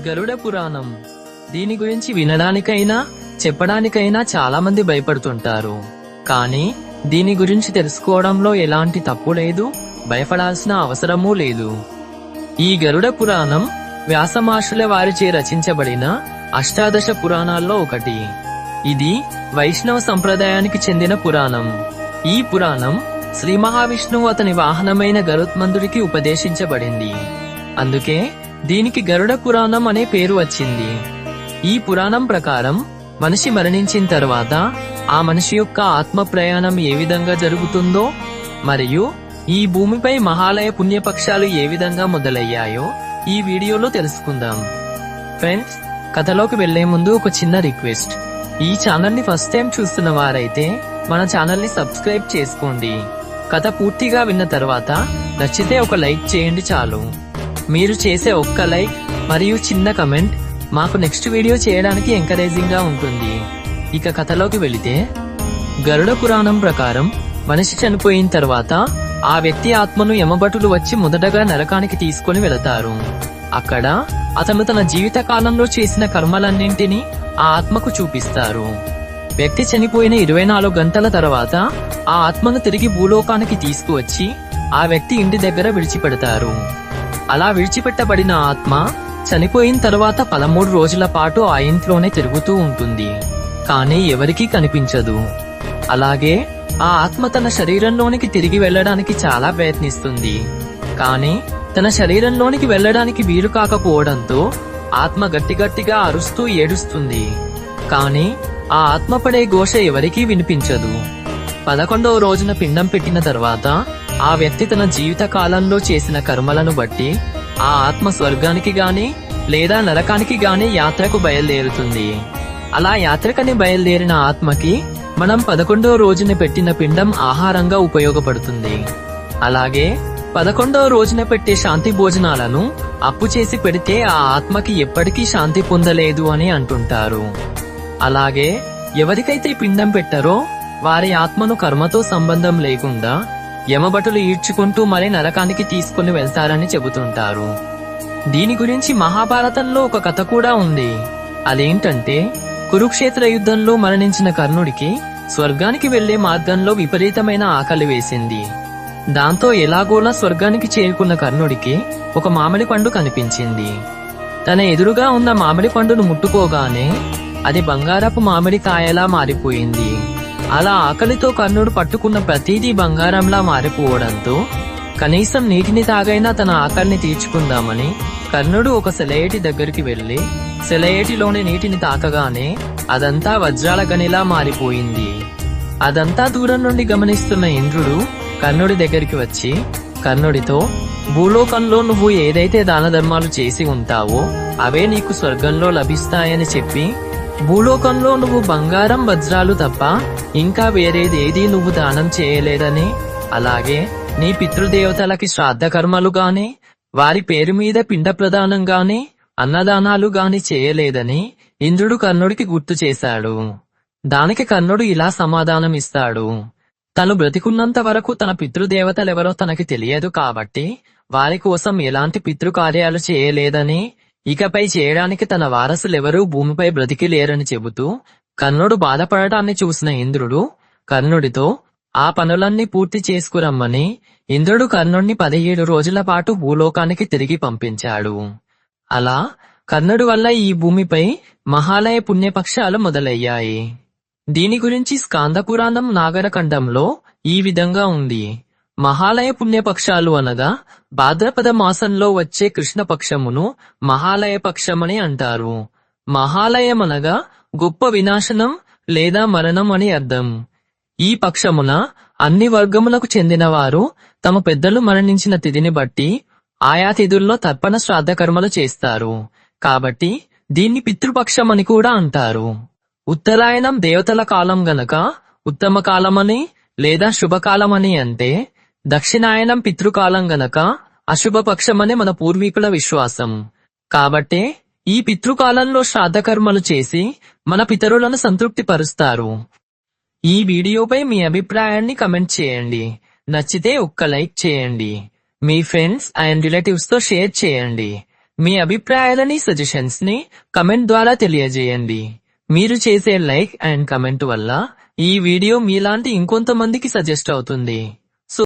గరుడ పురాణం. దీని గురించి వినడానికైనా చెప్పడానికైనా చాలా మంది భయపడుతుంటారు. కానీ దీని గురించి తెలుసుకోవడంలో ఎలాంటి తప్పు లేదు భయపడాల్సిన అవసరమూ లేదు. ఈ గరుడ పురాణం వ్యాసమాషుల వారిచే రచించబడిన అష్టాదశ పురాణాల్లో ఒకటి. ఇది వైష్ణవ సంప్రదాయానికి చెందిన పురాణం. ఈ పురాణం శ్రీ మహావిష్ణువు అతని వాహనమైన గరుత్మంతుడికి ఉపదేశించబడింది. అందుకే దీనికి గరుడ పురాణం అనే పేరు వచ్చింది. ఈ పురాణం ప్రకారం మనిషి మరణించిన తర్వాత ఆ మనిషి యొక్క ఆత్మ ప్రయాణం ఏ విధంగా జరుగుతుందో మరియు ఈ భూమిపై మహాలయ పుణ్యపక్షాలు ఏ విధంగా మొదలయ్యాయో ఈ వీడియోలో తెలుసుకుందాం. ఫ్రెండ్స్ కథలోకి వెళ్ళే ముందు ఒక చిన్న రిక్వెస్ట్. ఈ ఛానల్ని ఫస్ట్ టైం చూస్తున్న వారైతే మన ఛానల్ని సబ్స్క్రైబ్ చేసుకోండి. కథ పూర్తిగా విన్న తర్వాత నచ్చితే ఒక లైక్ చేయండి చాలు. మీరు చేసే ఒక్క లైక్ మరియు చిన్న కమెంట్ మాకు నెక్స్ట్ వీడియో చేయడానికి ఎంకరేజింగ్గా ఉంటుంది. ఇక కథలోకి వెళితే గరుడ పురాణం ప్రకారం మనిషి చనిపోయిన తర్వాత ఆ వ్యక్తి ఆత్మను యమభటులు వచ్చి మొదటగా నరకానికి తీసుకొని వెళతారు. అక్కడ అతను తన జీవిత కాలంలో చేసిన కర్మలన్నింటినీ ఆ ఆత్మకు చూపిస్తారు. వ్యక్తి చనిపోయిన ఇరవై నాలుగు గంటల తర్వాత ఆ ఆత్మను తిరిగి భూలోకానికి తీసుకువచ్చి ఆ వ్యక్తి ఇంటి దగ్గర విడిచిపెడతారు. అలా విడిచిపెట్టబడిన ఆత్మ చనిపోయిన తర్వాత పదమూడు రోజుల పాటు ఆ ఇంట్లోనే తిరుగుతూ ఉంటుంది. కానీ ఎవరికీ కనిపించదు. అలాగే ఆ ఆత్మ తన శరీరంలోనికి తిరిగి వెళ్ళడానికి చాలా ప్రయత్నిస్తుంది. కానీ తన శరీరంలోనికి వెళ్ళడానికి వీలు కాకపోవడంతో ఆత్మ గట్టి గట్టిగా అరుస్తూ ఏడుస్తుంది. కానీ ఆ ఆత్మ పడే ఘోష ఎవరికీ వినిపించదు. పదకొండవ రోజున పిండం పెట్టిన తర్వాత ఆ వ్యక్తి తన జీవిత కాలంలో చేసిన కర్మలను బట్టి ఆ ఆత్మ స్వర్గానికి గాని లేదా నరకానికి గాని యాత్రకు బయలుదేరుతుంది. అలా యాత్రకని బయలుదేరిన ఆత్మకి మనం పదకొండవ రోజున పెట్టిన పిండం ఆహారంగా ఉపయోగపడుతుంది. అలాగే పదకొండవ రోజున పెట్టే శాంతి భోజనాలను అప్పు చేసి పెడితే ఆ ఆత్మకి ఎప్పటికీ శాంతి పొందలేదు అని అంటుంటారు. అలాగే ఎవరికైతే పిండం పెట్టారో వారి ఆత్మను కర్మతో సంబంధం లేకుండా యమభటులు ఈడ్చుకుంటూ మరి నరకానికి తీసుకుని వెళ్తారని చెబుతుంటారు. దీని గురించి మహాభారతంలో ఒక కథ కూడా ఉంది. అదేంటంటే కురుక్షేత్ర యుద్ధంలో మరణించిన కర్ణుడికి స్వర్గానికి వెళ్ళే మార్గంలో విపరీతమైన ఆకలి వేసింది. దాంతో ఎలాగోలా స్వర్గానికి చేరుకున్న కర్ణుడికి ఒక మామిడి పండు కనిపించింది. తన ఎదురుగా ఉన్న మామిడి పండును ముట్టుకోగానే అది బంగారపు మామిడి కాయలా మారిపోయింది. అలా ఆకలితో కర్ణుడు పట్టుకున్న ప్రతిదీ బంగారంలా మారిపోవడంతో కనీసం నీటిని తాగైనా తన ఆకలిని తీర్చుకుందామని కర్ణుడు ఒక సెలయేటి దగ్గరికి వెళ్ళి సెలయేటిలోని నీటిని తాకగానే అదంతా వజ్రాల గనిలా మారిపోయింది. అదంతా దూరం నుండి గమనిస్తున్న ఇంద్రుడు కర్ణుడి దగ్గరికి వచ్చి కర్ణుడితో భూలోకంలో నువ్వు ఏదైతే దాన ధర్మాలు చేసి ఉంటావో అవే నీకు స్వర్గంలో లభిస్తాయని చెప్పి భూలోకంలో నువ్వు బంగారం వజ్రాలు తప్ప ఇంకా వేరేదేదీ నువ్వు దానం చేయలేదని. అలాగే నీ పితృదేవతలకి శ్రాద్ధ కర్మలు గాని వారి పేరు మీద పిండ ప్రదానం గాని అన్నదానాలు గాని చేయలేదని ఇంద్రుడు కర్ణుడికి గుర్తు చేశాడు. దానికి కర్ణుడు ఇలా సమాధానం ఇస్తాడు. తను బ్రతికున్నంత వరకు తన పితృదేవతలెవరో తనకి తెలియదు కాబట్టి వారి కోసం ఎలాంటి పితృకార్యాలు చేయలేదని ఇకపై చేయడానికి తన వారసులెవరూ భూమిపై బ్రతికి లేరని చెబుతూ కర్ణుడు బాధపడటాన్ని చూసిన ఇంద్రుడు కర్ణుడితో ఆ పనులన్నీ పూర్తి చేసుకురమ్మని ఇంద్రుడు కర్ణుడిని పదిహేడు రోజుల పాటు భూలోకానికి తిరిగి పంపించాడు. అలా కర్ణుడి వల్ల ఈ భూమిపై మహాలయ పుణ్యపక్షాలు మొదలయ్యాయి. దీని గురించి స్కాంద పురాణం నాగరఖండంలో ఈ విధంగా ఉంది. మహాలయ పుణ్యపక్షాలు అనగా భాద్రపద మాసంలో వచ్చే కృష్ణపక్షమును మహాలయ పక్షమని అంటారు. మహాలయం అనగా గొప్ప వినాశనం లేదా మరణం అని అర్థం. ఈ పక్షమున అన్ని వర్గములకు చెందినవారు తమ పెద్దలు మరణించిన తిథిని బట్టి ఆయా తిథుల్లో తర్పణ శ్రాద్ధ కర్మలు చేస్తారు. కాబట్టి దీన్ని పితృపక్షం అని కూడా అంటారు. ఉత్తరాయణం దేవతల కాలం గనక ఉత్తమ కాలమని లేదా శుభకాలమని అంటే దక్షిణాయనం పితృకాలం గనక అశుభపక్షమనే మన పూర్వీకుల విశ్వాసం. కాబట్టే ఈ పితృకాలంలో శ్రాద్ధకర్మలు చేసి మన పితరులను సంతృప్తి పరుస్తారు ఈ వీడియోపై మీ అభిప్రాయాన్ని కమెంట్ చేయండి. నచ్చితే ఒక్క లైక్ చేయండి. మీ ఫ్రెండ్స్ అండ్ రిలేటివ్స్తో షేర్ చేయండి. మీ అభిప్రాయాలని సజెషన్స్ని కమెంట్ ద్వారా తెలియజేయండి. మీరు చేసే లైక్ అండ్ కమెంట్ వల్ల ఈ వీడియో మీలాంటి ఇంకొంతమందికి సజెస్ట్ అవుతుంది.